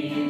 ти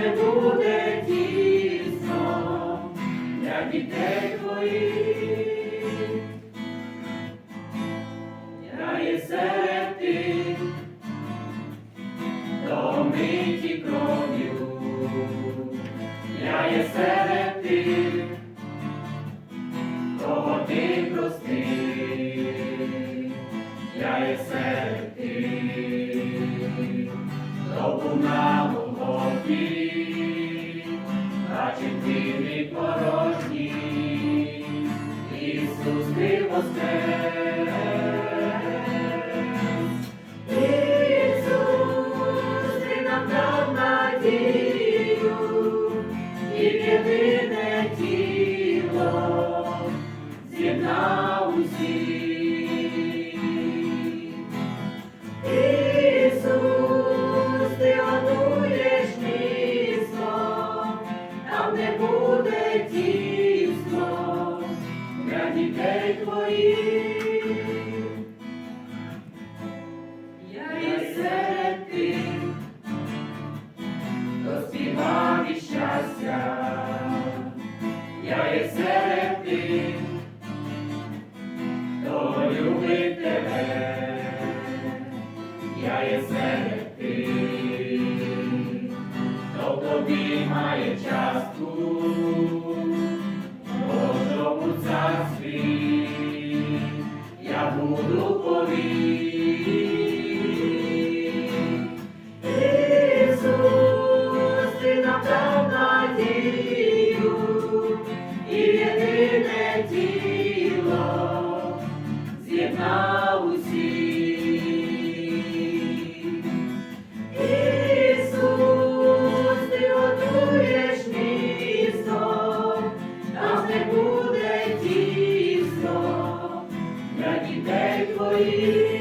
не буде тісно для дітей твоїх. Я є серед тих, хто миті кров'ю, я є серед тих, кого ти простив, я є серед тих, хто був ти готуєш місто, там не буде тісно я є серед тих, хто любить тебе, я є серед тих, хто в тобі має частку, Божому царстві, я буду повік. Ісус, тіло з'єднав усіх. Ісус, готуєш місто, там не буде тісно для дітей твоїх.